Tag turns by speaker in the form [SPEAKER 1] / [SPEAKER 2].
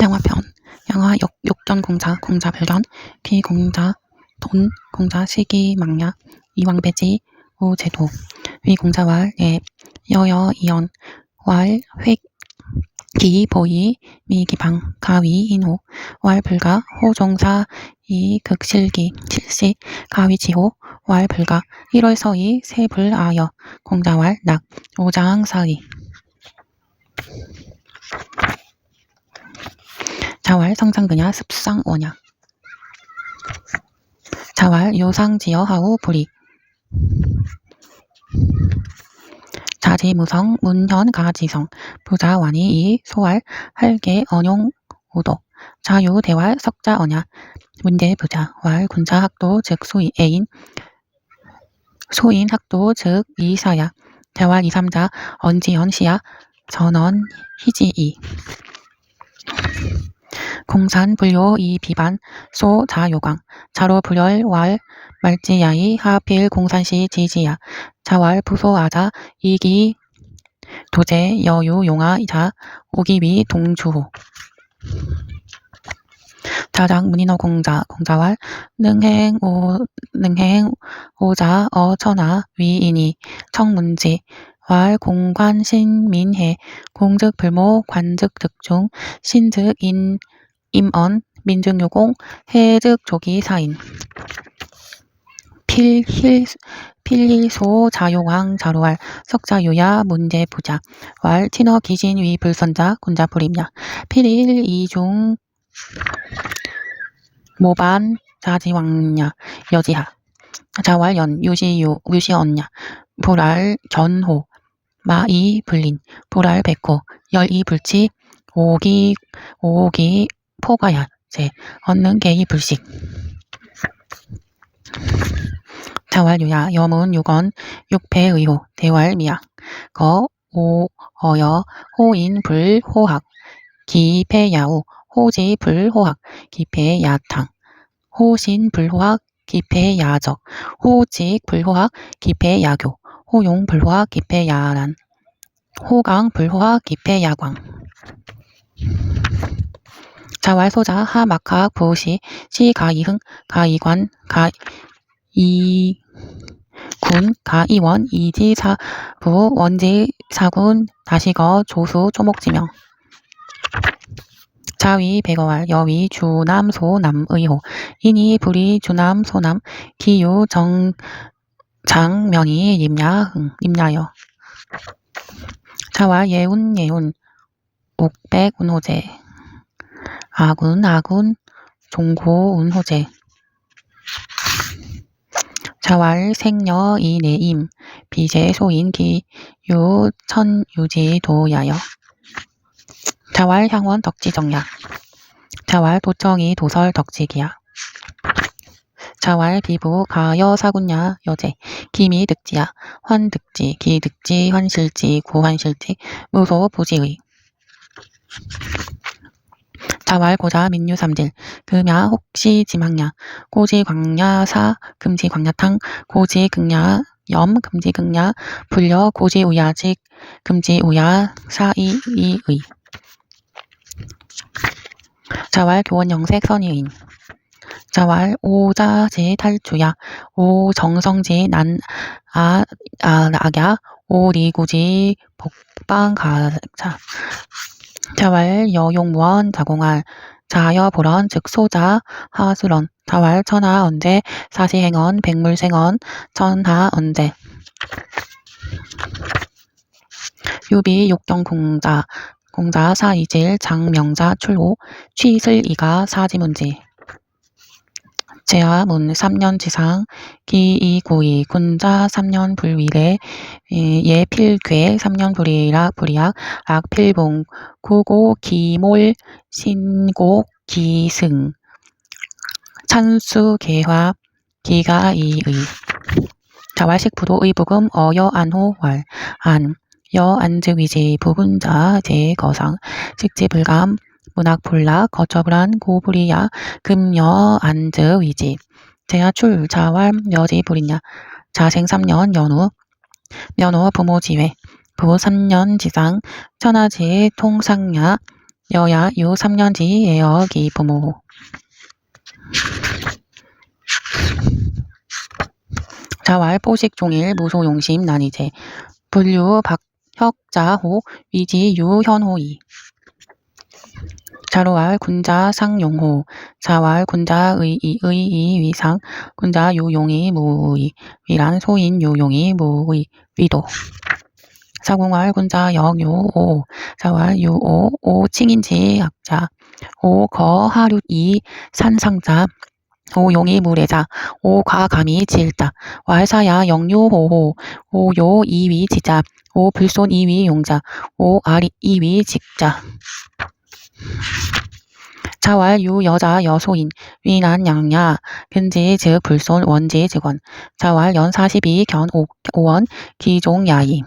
[SPEAKER 1] 영화편 영화 욕, 욕전공자 공자 발견 비공자 돈 공자 시기 망야 이왕배지 우제도. 위 공자왈 예 여여 이연 왈 획 기 보이 미기방 가위 인호 왈 불가 호종사 이 극실기 칠시 가위 지호 왈 불가 1월 서이 세불 아여 공자왈 낙 오장사의 자왈 성상그냐 습상오냐 자왈 요상지어 하우 불이 자지무성 문현 가지성. 부자완이 이 소왈 할개 언용 오도. 자유대왈 석자 언야. 문대 부자 왈 군자 학도 즉 소인 애인. 소인 학도 즉 이사야. 대왈 이삼자 언지연 시야. 전원 희지이 공산 불요 이 비반 소 자요광 자로 불열 왈 말지야이 하필 공산시 지지야 자왈 부소아자 이기 도제 여유 용아 자 오기위 동주호. 자장 문인어 공자 공자왈 능행 오 능행 오자 어천하 위인이 청문지 왈 공관 신민해 공즉 불모 관즉 득중 신즉 인 임언 민증요공 해즉 조기 사인. 필힐 필힐소 자용왕 자루왈 석자유야 문제 부자. 왈 티너 기진 위 불선자 군자 불임야 필일 이중 모반 자지왕냐. 여지하. 자왈연 유시유 유시언냐. 보랄 견호. 마이 불린. 보랄 백호. 열이 불치. 오기 오기 포가야 제 얻는 개이 불식. 자왈유야 여문 유건 육패의호 대왈미야 거 오, 어여 호인 불호학. 기패야우. 호지 불호학. 기패야탕. 호신 불호학. 기패야적. 호직 불호학. 기패야교. 호용 불호학. 기패야란. 호강 불호학. 기패야광 자왈소자 하막학 부시 시가이흥 가이관 가이 군 가이원 이지사부 원지사군 다시거 조수 초목지명 자위 백어왈 여위 주남 소남 의호 인이 불이 주남 소남 기유 정 장명이 임야흥 임야여 자왈 예운 예운 옥백 운호제 아군 아군 종고 운호제. 자왈 생녀 이내임. 비제 소인 기 유 천 유지 도야여. 자왈 향원 덕지정야. 자왈 도청이 도설 덕지기야. 자왈 비부 가여 사군야 여제. 기미 득지야. 환 득지 기 득지 환실지 구 환실지 무소 부지의 자왈 고자 민유삼질 금야 혹시 지망야. 고지광야 사 금지광야탕. 고지극야 염 금지극야 불려 고지우야직 금지우야 사이이의. 자왈 교원 영색 선의인. 자왈 오자지 탈주야. 오정성지 난아 아, 낙야. 오리구지 복방가자 자왈 여용무원 자공할 자여불언 즉 소자 하수런 자왈 천하 언제 사시행언 백물생언 천하 언제. 유비 욕경공자 공자 사이질 장명자 출호 취슬이가 사지문지 제하문 3년 지상 기이구이 군자 3년 불위례 예필괴 3년 불이락 불이약 악필봉 구고 기몰 신곡 기승. 찬수 개화 기가 이의. 자왈식 부도 의 부금 어여 안호 활안 여안즈위지 부분자 제거상 식지불감 문학불락 거처불안 고불이야 금여 안즈 위지. 제하출 자왈 여지 불이냐 자생 3년 연후 면호 부모 지회. 부부 3년 지상. 천하지 통상야. 여야 유 3년지 예어 기부모. 자왈 포식 종일 무소 용심 난이제. 분류 박혁자호. 위지 유현호이 자로왈 군자 상용호 자왈 군자 의이 의이 위상 군자 유용이 무의 위란 소인 유용이 무의 위도. 사궁왈 군자 역유오 자왈 유오 오 칭인지 약자 오 거 하류 이 산상자 오 용이 무례자 오 과감이 질자 왈사야 영유호호 오요 이위 지자 오 불손 이위 용자 오 아리 이위 직자 자왈 유 여자 여소인 위난 양야 근지 즉 불손 원지 직원. 자왈 연 42견 5원 기종 야이